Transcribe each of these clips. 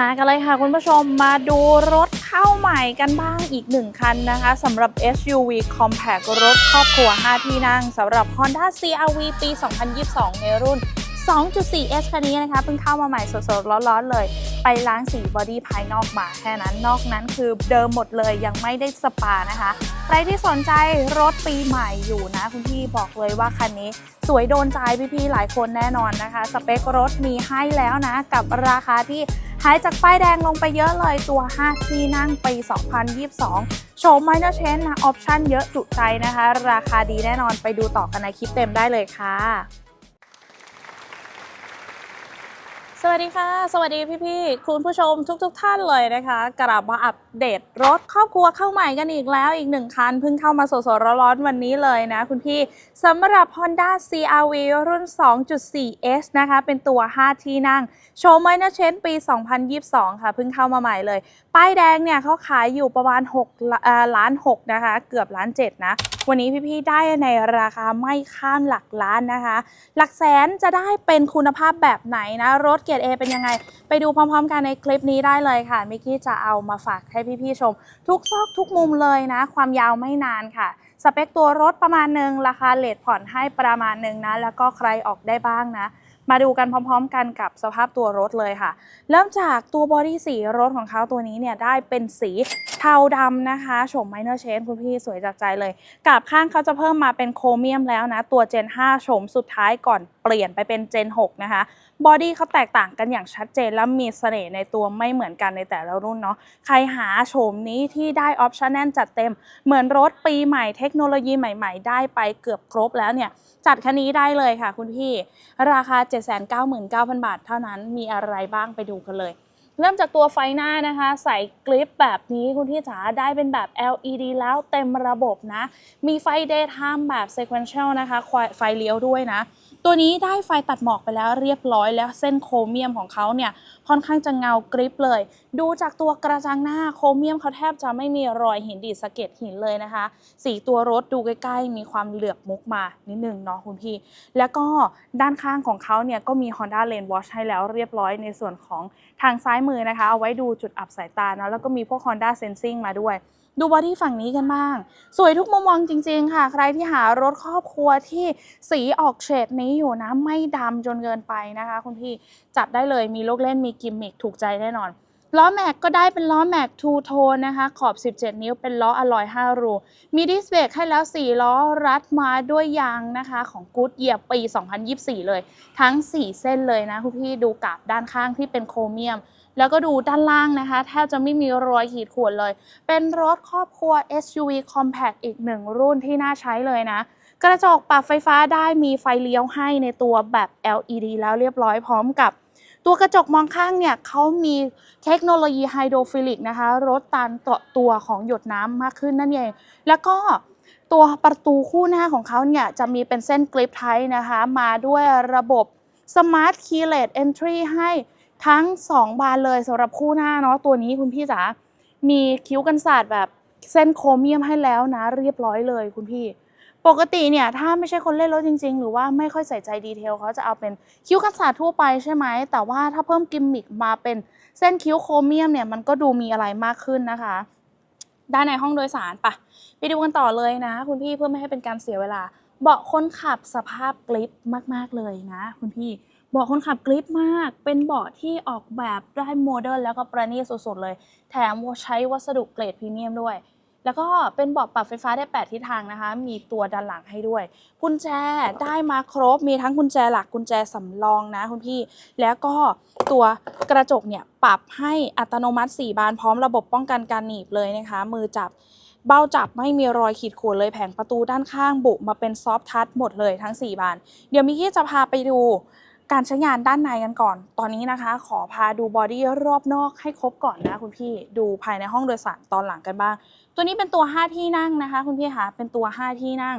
มากันเลยค่ะคุณผู้ชมมาดูรถเข้าใหม่กันบ้างอีกหนึ่งคันนะคะสำหรับ SUV Compact รถครอบครัว 5 ที่นั่งสำหรับ Honda CRV ปี 2022 ในรุ่น 2.4S คันนี้นะคะเพิ่งเข้ามาใหม่สดๆ ร้อนๆ เลย ไปล้างสีบอดี้ภายนอกมาแค่นั้น นอกนั้นคือเดิมหมดเลยยังไม่ได้สปานะคะ ใครที่สนใจรถปีใหม่อยู่นะ คุณพี่บอกเลยว่าคันนี้ สวยโดนใจพี่ๆ หลายคนแน่นอนนะคะ สเปครถมีให้แล้วนะ กับราคาที่ หายจากป้ายแดงลงไปเยอะเลยตัว 5 ที่นั่งปี 2022 โชว์ไมเนอร์เชนนะออปชั่นเยอะจุใจนะคะ ราคาดีแน่นอนไปดูต่อกันในคลิปเต็มได้เลยค่ะ สวัสดีค่ะ สวัสดีพี่ๆคุณผู้ชมทุกๆทท่านเลยนะคะกลับมาอัปเดตรถครอบครัวเข้าใหม่กันอีกแล้วอีกหนึ่งคันเพิ่งเข้ามาสดๆร้อนๆวันนี้เลยนะคุณพี่สำหรับ Honda CRV รุ่น 2.4S นะคะ เป็นตัว 5 ที่นั่ง โชว์ไมเนอร์เชนปี 2022 ค่ะ เพิ่งเข้ามาใหม่เลย ป้ายแดงเนี่ยเขาขายอยู่ประมาณ6ล้าน6นะคะ เกือบล้าน7นะ วันนี้พี่ๆได้ในราคาไม่ข้ามหลักล้านนะคะ หลักแสนจะได้เป็นคุณภาพแบบไหนนะ รถเกียร์ A เป็นยังไง ไปดูพร้อมๆ กันในคลิปนี้ได้เลยค่ะ มิกกี้จะเอามาฝากให้พี่ๆชม ทุกซอกทุกมุมเลยนะ ความยาวไม่นานค่ะสเปคตัวรถประมาณหนึ่งราคาเลทผ่อนให้ประมาณหนึ่งนะ แล้วก็ใครออกได้บ้างนะ มาดูกันพร้อมๆ กันกับสภาพตัวรถเลยค่ะ เริ่มจากตัวบอดี้สีรถของเขาตัวนี้เนี่ยได้เป็นสี เทาดำนะคะโฉมไมเนอร์เชนคุณพี่สวยจากใจเลยกราบข้างเขาจะเพิ่มมาเป็นโครเมียมแล้วนะ ตัว Gen 5โฉมสุดท้ายก่อนเปลี่ยนไปเป็น Gen 6นะคะ บอดี้เขาแตกต่างกันอย่างชัดเจนและมีเสน่ห์ในตัวไม่เหมือนกันในแต่ละรุ่นเนาะใครหาโฉมนี้ที่ได้ออปชั่นแน่นจัดเต็ม เหมือนรถปีใหม่เทคโนโลยีใหม่ ๆ ได้ไปเกือบครบแล้วเนี่ยจัดคันนี้ได้เลยค่ะคุณพี่ ราคา 799,000 บาทเท่านั้นมีอะไรบ้างไปดูกันเลย เริ่มจากตัวไฟหน้านะคะ ใส่กริปแบบนี้คุณพี่จ๋าได้เป็นแบบ LED แล้วเต็มระบบนะ มีไฟ daytime แบบ sequential นะคะไฟไฟเลี้ยวด้วยนะ ตัวนี้ได้ไฟตัดหมอกไปแล้วเรียบร้อยแล้วเส้นโครเมียมของเขาเนี่ย ค่อนข้างจะเงากริปเลย ดูจากตัวกระจังหน้าโครเมียมเขาแทบจะไม่มีรอยหินดีสะเก็ดหินเลยนะคะ สีตัวรถดูใกล้ๆ มีความเหลือบมุกมานิดนึงเนาะคุณพี่ แล้วก็ด้านข้างของเขาเนี่ยก็มี Honda Lane Watch ให้แล้วเรียบร้อยในส่วนของทางซ้ายมือนะคะ เอาไว้ดูจุดอับสายตาเนาะแล้วก็มีพวก Honda Sensing มาด้วย ดูบอดี้ฝั่งนี้กันบ้าง สวยทุกมุมมองจริง ๆ ค่ะ ใครที่หารถครอบครัวที่สีออกเฉดนี้อยู่นะ ไม่ดำจนเกินไปนะคะ คุณพี่จัดได้เลยมีลูกเล่นมีกิมมิคถูกใจแน่นอนล้อแม็กก็ได้เป็นล้อแม็กทูโทนนะคะ ขอบ 17 นิ้วเป็นล้ออลอย 5 รู มีดิสเบรกให้แล้ว 4 ล้อรัดมาด้วยยางนะคะ ของกู๊ดเยียปี 2024 เลย ทั้ง 4 เส้นเลยนะคุณพี่ดูกราบด้านข้างที่เป็นโครเมียม แล้วก็ดูด้านล่างนะคะ แทบจะไม่มีรอยขีดข่วนเลย เป็นรถครอบครัว SUV Compact อีกหนึ่งรุ่นที่น่าใช้เลยนะ กระจกปรับไฟฟ้าได้มีไฟเลี้ยวให้ในตัวแบบ LED แล้วเรียบร้อยพร้อมกับตัวกระจกมองข้างเนี่ยเขามีเทคโนโลยีไฮโดรฟิลิกนะคะลดการเกาะตัวของหยดน้ำมากขึ้นนั่นเอง แล้วก็ตัวประตูคู่หน้าของเขาเนี่ยจะมีเป็นเส้นกริปไทนะคะ มาด้วยระบบ Smart Keyless Entry ให้ ทั้ง 2 บานเลยสำหรับคู่หน้าเนาะตัวนี้คุณพี่จ๋ามีคิ้วกันศาสตร์แบบเส้นโครเมียมให้แล้วนะ เรียบร้อยเลยคุณพี่ ปกติเนี่ยถ้าไม่ใช่คนเล่นรถจริง ๆ หรือว่าไม่ค่อยใส่ใจดีเทลเขาจะเอาเป็นคิ้วกันศาสตร์ทั่วไปใช่ไหมแต่ว่าถ้าเพิ่มกิมมิคมาเป็นเส้นคิ้วโครเมียมเนี่ยมันก็ดูมีอะไรมากขึ้นนะคะ ด้านในห้องโดยสารปะไปดูกันต่อเลยนะ คุณพี่เพื่อไม่ให้เป็นการเสียเวลา เบาะคนขับสภาพกริปมาก ๆเลยนะ คุณพี่ เบาะคนขับกริปมาก เป็นเบาะที่ออกแบบได้โมเดิร์นแล้วก็ประณีตสุดๆเลย แถมใช้วัสดุเกรดพรีเมียมด้วย แล้วก็เป็นเบาะปรับไฟฟ้าได้ 8 ทิศทางนะคะ มีตัวด้านหลังให้ด้วย กุญแจได้มาครบ มีทั้งกุญแจหลักกุญแจสำรองนะคุณพี่ แล้วก็ตัวกระจกเนี่ยปรับให้อัตโนมัติ 4 บานพร้อมระบบป้องกันการหนีบเลยนะคะ มือจับเบ้าจับไม่มีรอยขีดข่วนเลยแผงประตูด้านข้างบุมาเป็นซอฟทัชหมดเลยทั้ง 4 บาน เดี๋ยวมิกกี้จะพาไปดู การใช้งานด้านในกันก่อน ตอนนี้นะคะ ขอพาดูบอดี้รอบนอกให้ครบก่อนนะคุณพี่ ดูภายในห้องโดยสารตอนหลังกันบ้าง ตัวนี้เป็นตัว 5 ที่นั่งนะคะ คุณพี่คะเป็นตัว 5 ที่นั่ง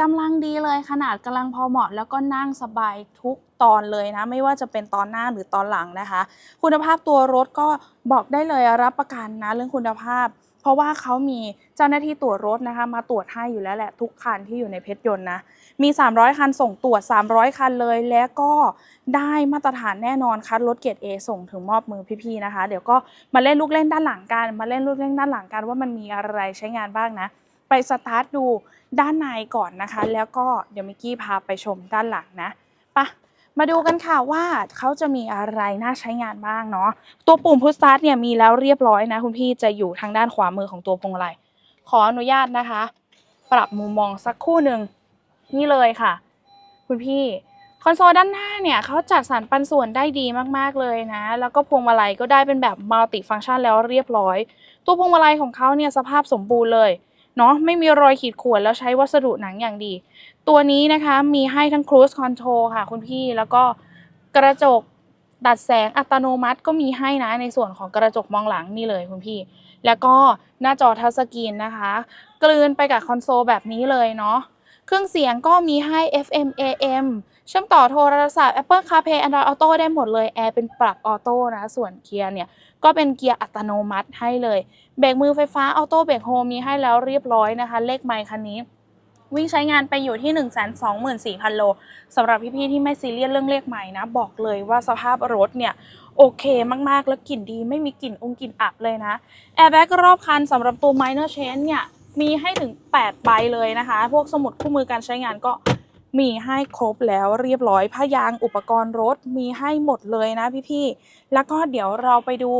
กำลังดีเลยขนาดกำลังพอเหมาะ แล้วก็นั่งสบายทุกตอนเลยนะ ไม่ว่าจะเป็นตอนหน้าหรือตอนหลังนะคะ คุณภาพตัวรถก็บอกได้เลยรับประกันนะเรื่องคุณภาพ เพราะว่าเขามีเจ้าหน้าที่ตรวจรถนะคะ มาตรวจให้อยู่แล้วแหละทุกคันที่อยู่ในเพชรยนต์นะ มี 300 คันส่งตรวจ 300 คันเลย แล้วก็ได้มาตรฐานแน่นอนคัดรถเกียรด A ส่งถึงมอบมือพี่ๆนะคะ เดี๋ยวก็มาเล่นลูกเล่นด้านหลังกัน มาเล่นลูกเล่นด้านหลังกันว่ามันมีอะไรใช้งานบ้างนะ ไปสตาร์ทดูด้านในก่อนนะคะ แล้วก็เดี๋ยวมิกกี้พาไปชมด้านหลังนะไปะ มาดูกันค่ะว่าเขาจะมีอะไรน่าใช้งานบ้างเนาะตัวปุ่มพุชสตาร์ทเนี่ยมีแล้วเรียบร้อยนะคุณพี่จะอยู่ทางด้านขวามือของตัวพวงมาลัยขออนุญาตนะคะ ปรับมุมมองสักคู่หนึ่งนี่เลยค่ะ คุณพี่คอนโซลด้านหน้าเนี่ยเขาจัดสรรปันส่วนได้ดีมากๆเลยนะ แล้วก็พวงมาลัยก็ได้เป็นแบบมัลติฟังก์ชันแล้วเรียบร้อย ตัวพวงมาลัยของเขาเนี่ยสภาพสมบูรณ์เลย เนาะไม่มีรอยขีดข่วนแล้วใช้วัสดุหนังอย่างดี ตัวนี้นะคะมีให้ทั้ง Cruise Control ค่ะคุณพี่แล้วก็กระจกดัดแสงอัตโนมัติก็มีให้นะในส่วนของกระจกมองหลังนี่เลยคุณพี่ แล้วก็หน้าจอทัชสกรีนนะคะ กลืนไปกับคอนโซลแบบนี้เลยเนาะเครื่องเสียงก็มีให้ FM AM เชื่อมต่อโทรศัพท์ Apple CarPlay Android Auto ได้หมดเลย แอร์เป็นปรับออโต้นะ ส่วนเกียร์เนี่ย ก็เป็นเกียร์อัตโนมัติให้เลย เบรกมือไฟฟ้าออโต้เบรกโฮมมีให้แล้วเรียบร้อยนะคะ เลขไมค์คันนี้ วิ่งใช้งานไปอยู่ที่ 1 2 4 0 0 0 โลสำหรับพี่ๆที่ไม่ซีเรียสเรื่องเลขใหม่นะ บอกเลยว่าสภาพรถเนี่ยโอเคมากๆ แล้วกลิ่นดีไม่มีกลิ่นองกลิ่นอับเลยนะแอร์แบ็กรอบคันสำหรับตัว minor change เนี่ยมีให้ถึง 8 ใบเลยนะคะ พวกสมุดคู่มือการใช้งานก็ มีให้ครบแล้วเรียบร้อยผ้ายางอุปกรณ์รถมีให้หมดเลยนะพี่ๆแล้วก็เดี๋ยวเราไปดู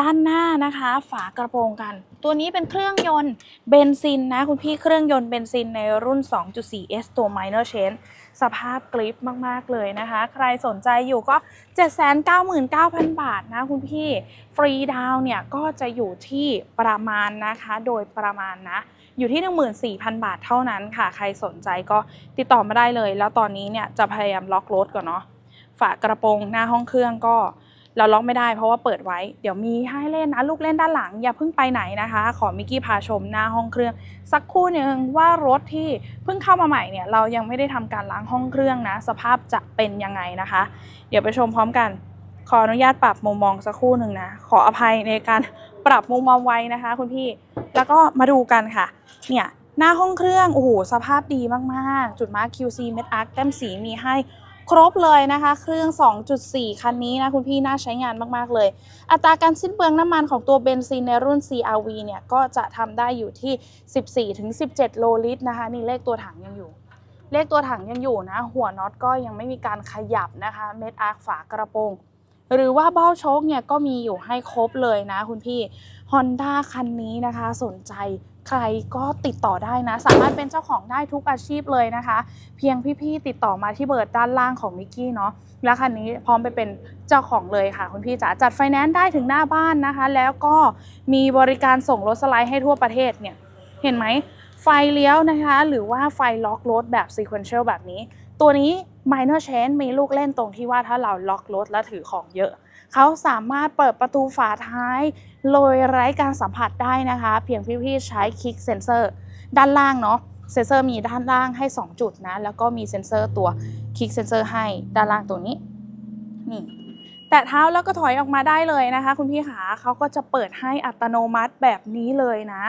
ด้านหน้านะคะ ฝากระโปรงกัน ตัวนี้เป็นเครื่องยนต์เบนซินนะ คุณพี่เครื่องยนต์เบนซินในรุ่น 2.4S ตัว minor change สภาพกริปมาก ๆ เลยนะคะ ใครสนใจอยู่ก็ 799,000 บาทนะคุณพี่ ฟรีดาวน์เนี่ยก็จะอยู่ที่ประมาณนะคะ โดยประมาณนะ อยู่ที่ 14,000 บาทเท่านั้นค่ะ ใครสนใจก็ติดต่อมาได้เลย แล้วตอนนี้เนี่ยจะพยายามล็อกรถก่อนเนาะฝากระโปรงหน้าห้องเครื่องก็เราล็อกไม่ได้เพราะว่าเปิดไว้ เดี๋ยวมีให้เล่นนะ ลูกเล่นด้านหลัง อย่าเพิ่งไปไหนนะคะ ขอมิกกี้พาชมหน้าห้องเครื่อง สักครู่หนึ่งว่ารถที่เพิ่งเข้ามาใหม่เนี่ย เรายังไม่ได้ทำการล้างห้องเครื่องนะ สภาพจะเป็นยังไงนะคะ เดี๋ยวไปชมพร้อมกัน ขออนุญาตปรับมุมมองสักครู่หนึ่งนะ ขออภัยในการปรับมุมมองไว้นะคะ คุณพี่ แล้วก็มาดูกันค่ะ เนี่ยหน้าห้องเครื่อง โอ้โห สภาพดีมากๆ จุดมาร์ค QC เม็ดอาร์คแต้มสีมีให้ครบเลยนะคะ เครื่อง 2.4 คันนี้นะ คุณพี่น่าใช้งานมาก ๆ เลย อัตราการสิ้นเปลืองน้ำมันของตัวเบนซินในรุ่น CRV เนี่ย ก็จะทำได้อยู่ที่ 14-17 โลลิตรนะคะ นี่เลขตัวถังยังอยู่ เลขตัวถังยังอยู่นะ หัวน็อตก็ยังไม่มีการขยับนะคะ เม็ดอาร์คฝากระโปรง หรือว่าเบ้าโชคเนี่ยก็มีอยู่ให้ครบเลยนะคุณพี่ Honda คันนี้นะคะสนใจใครก็ติดต่อได้นะ สามารถเป็นเจ้าของได้ทุกอาชีพเลยนะคะ เพียงพี่ๆติดต่อมาที่เบอร์ด้านล่างของมิกกี้เนาะแล้วคันนี้พร้อมไปเป็นเจ้าของเลยค่ะ คุณพี่จ๋าจัดไฟแนนซ์ได้ถึงหน้าบ้านนะคะ แล้วก็มีบริการส่งรถสไลด์ให้ทั่วประเทศเนี่ย เห็นไหมไฟเลี้ยวนะคะ หรือว่าไฟล็อกรถแบบ sequential แบบนี้ ตัวนี้ minor change มีลูกเล่นตรงที่ว่าถ้าเราล็อกรถและถือของเยอะ เขาสามารถเปิดประตูฝาท้ายโดยไร้การสัมผัสได้นะคะ เพียงพี่ๆใช้คลิกเซนเซอร์ด้านล่างเนาะเซนเซอร์มีด้านล่างให้ 2 จุดนะ แล้วก็มีเซนเซอร์ตัวคลิกเซนเซอร์ให้ด้านล่างตัวนี้นี่ แตะเท้าแล้วก็ถอยออกมาได้เลยนะคะ คุณพี่ขาเขาก็จะเปิดให้อัตโนมัติแบบนี้เลยนะ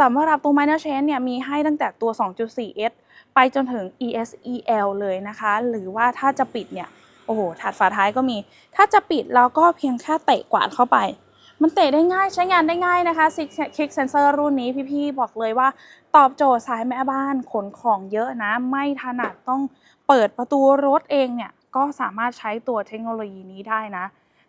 สำหรับตัว minor change เนี่ยมีให้ตั้งแต่ตัว 2.4S ไปจนถึง ESEL เลยนะคะ หรือว่าถ้าจะปิดเนี่ย โอ้โหถาดฝาท้ายก็มี ถ้าจะปิดเราก็เพียงแค่เตะกวาดเข้าไป มันเตะได้ง่ายใช้งานได้ง่ายนะคะ Kick Sensor รุ่นนี้พี่ๆ บอกเลยว่า ตอบโจทย์สายแม่บ้านขนของเยอะนะ ไม่ถนัดต้องเปิดประตูรถเองเนี่ย ก็สามารถใช้ตัวเทคโนโลยีนี้ได้นะ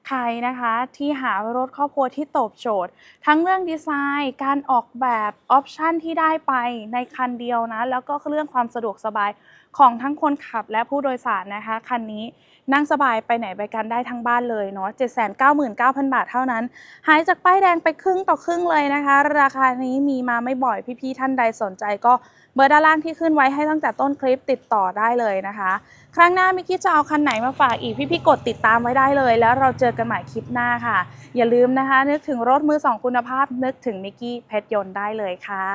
ใครนะคะที่หารถครอบครัวที่ตอบโจทย์ ทั้งเรื่องดีไซน์ การออกแบบออปชันที่ได้ไปในคันเดียวนะ แล้วก็เรื่องความสะดวกสบาย ของทั้งคนขับและผู้โดยสารนะคะคันนี้นั่งสบายไปไหนไปกันได้ทั้งบ้านเลยเนาะ799,000 บาทเท่านั้น หายจากป้ายแดงไปครึ่งต่อครึ่งเลยนะคะ ราคานี้มีมาไม่บ่อยพี่ๆท่านใดสนใจก็เบอร์ด้านล่างที่ขึ้นไว้ให้ตั้งแต่ต้นคลิปติดต่อได้เลยนะคะ ครั้งหน้ามิกกี้จะเอาคันไหนมาฝากอีกพี่ๆกดติดตามไว้ได้เลย แล้วเราเจอกันใหม่คลิปหน้าค่ะ อย่าลืมนะคะ นึกถึงรถมือสองคุณภาพนึกถึงมิกกี้เพชรยนต์ได้เลยค่ะ